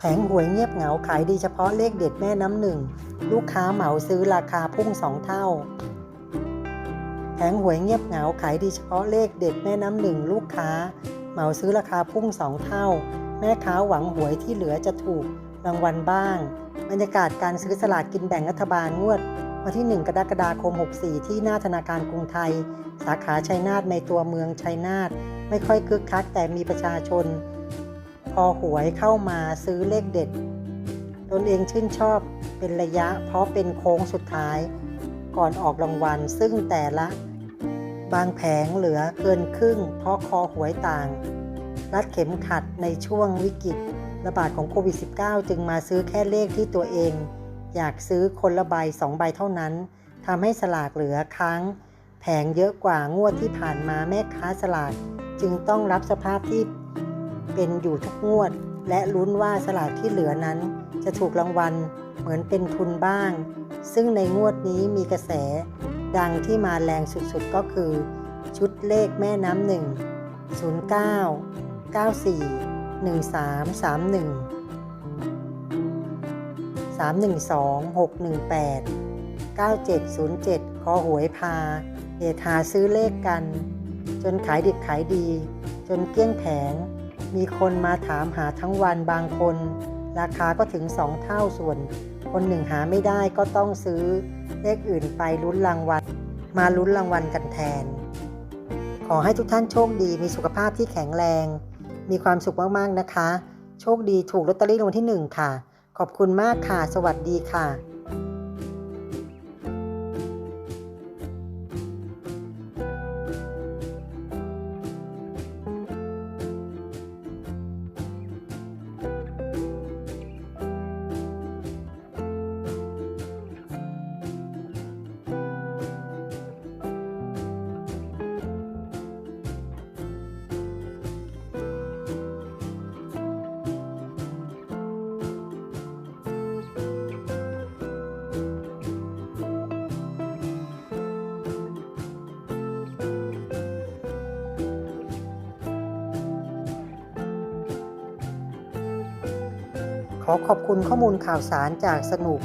แผงหวยเงียบเหงาขายดีเฉพาะเลขเด็ดแม่น้ำหนึ่ง ลูกค้าเหมาซื้อราคาพุ่งสองเท่า แผงหวยเงียบเหงาขายดีเฉพาะเลขเด็ดแม่น้ำหนึ่งลูกค้า เหมาซื้อราคาพุ่งสองเท่า แม่ค้าหวังหวยที่เหลือจะถูกรางวัลบ้าง บรรยากาศการซื้อสลากกินแบ่งรัฐบาลงวด วันที่ 1 กรกฎาคม 64 ที่หน้าธนาคารกรุงไทย สาขาชัยนาทในตัวเมืองชัยนาทไม่ค่อยคึกคักแต่มีประชาชน พอหวยเข้ามาซื้อเลขเด็ด ตนเองชื่นชอบเป็นระยะเพราะเป็นโค้งสุดท้าย ก่อนออกรางวัลซึ่งแต่ละบางแผงเหลือเกินครึ่ง เพราะคอหวยต่าง รัดเข็มขัดในช่วงวิกฤตระบาดของโควิด -19 จึงมาซื้อแค่เลขที่ตัวเอง อยากซื้อคนละใบสองใบเท่านั้นทำให้สลากเหลือค้างแผงเยอะกว่างวดที่ผ่านมาแม่ค้าสลากจึงต้องรับสภาพที่ เป็นอยู่ทุกงวด และลุ้นว่าสลากที่เหลือนั้น จะถูกรางวัลเหมือนเป็นทุนบ้าง ซึ่งในงวดนี้มีกระแส ดังที่มาแรงสุดๆก็คือ ชุดเลขแม่น้ำหนึ่ง09 94 1331 312 618 9707 คอหวยพาเดทาซื้อเลขกัน จนขายดิบขายดี จนเกลี้ยงแผง มีคนมาถามหาทั้งวันบางคน ราคาก็ถึงสองเท่าส่วน คนหนึ่งหาไม่ได้ก็ต้องซื้อเลขอื่นไปลุ้นรางวัล มาลุ้นรางวัลกันแทน ขอให้ทุกท่านโชคดีมีสุขภาพที่แข็งแรง มีความสุขมากๆนะคะ โชคดีถูกลอตเตอรี่รางวัลที่ 1 ค่ะ ขอบคุณมากค่ะ สวัสดีค่ะ ขอขอบคุณข้อมูลข่าวสารจากสนุก